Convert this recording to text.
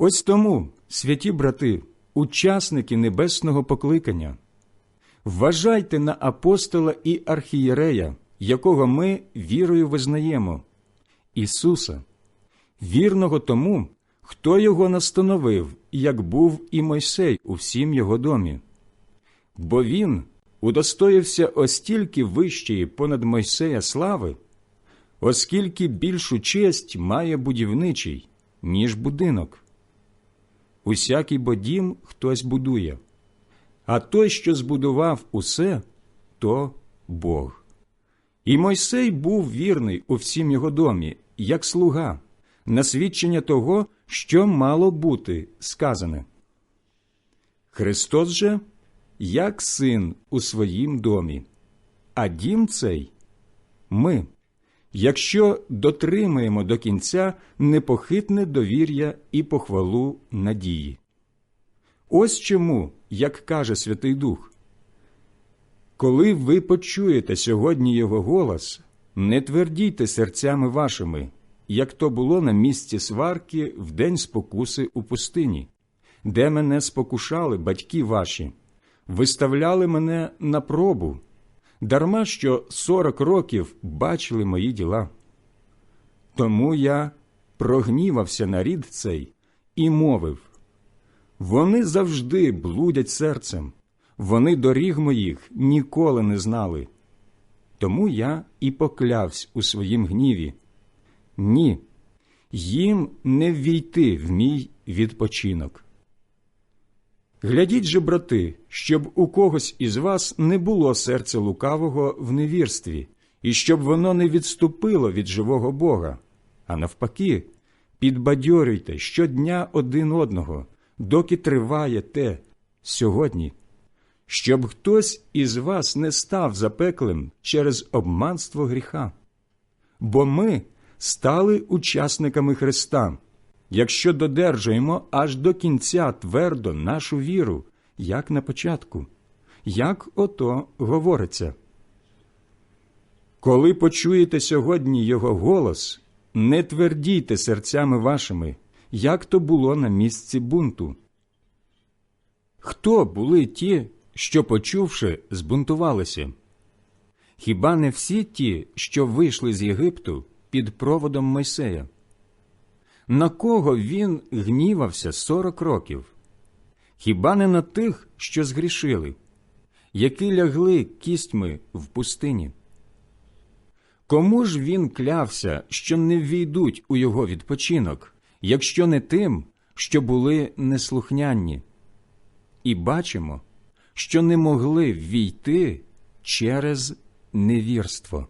Ось тому, святі брати, учасники небесного покликання, вважайте на апостола і архієрея, якого ми вірою визнаємо, Ісуса, вірного тому, хто його настановив, як був і Мойсей у всім його домі. Бо він удостоївся остільки вищої понад Мойсея слави, оскільки більшу честь має будівничий, ніж будинок. Усякий бо дім хтось будує, а той, що збудував усе, то Бог. І Мойсей був вірний у всім його домі, як слуга, на свідчення того, що мало бути сказане. Христос же як син у своїм домі, а дім цей ми, якщо дотримаємо до кінця непохитне довір'я і похвалу надії. Ось чому, як каже Святий Дух, коли ви почуєте сьогодні Його голос, не твердійте серцями вашими, як то було на місці сварки в день спокуси у пустині, де мене спокушали батьки ваші, виставляли мене на пробу, дарма що сорок років бачили мої діла. Тому я прогнівався на рід цей і мовив вони завжди блудять серцем, вони доріг моїх ніколи не знали. Тому я і поклявсь у своїм гніві. Ні, їм не ввійти в мій відпочинок. Глядіть же, брати, щоб у когось із вас не було серця лукавого в невірстві, і щоб воно не відступило від живого Бога, а навпаки, підбадьорюйте щодня один одного, доки триває те сьогодні, щоб хтось із вас не став запеклим через обманство гріха. Бо ми стали учасниками Христа, якщо додержуємо аж до кінця твердо нашу віру, як на початку, як ото говориться. Коли почуєте сьогодні Його голос, не твердійте серцями вашими, як то було на місці бунту. Хто були ті, що, почувши, збунтувалися? Хіба не всі ті, що вийшли з Єгипту під проводом Мойсея? На кого він гнівався сорок років? Хіба не на тих, що згрішили, які лягли кістьми в пустині? Кому ж він клявся, що не ввійдуть у його відпочинок, якщо не тим, що були неслухняні? І бачимо, що не могли ввійти через невірство.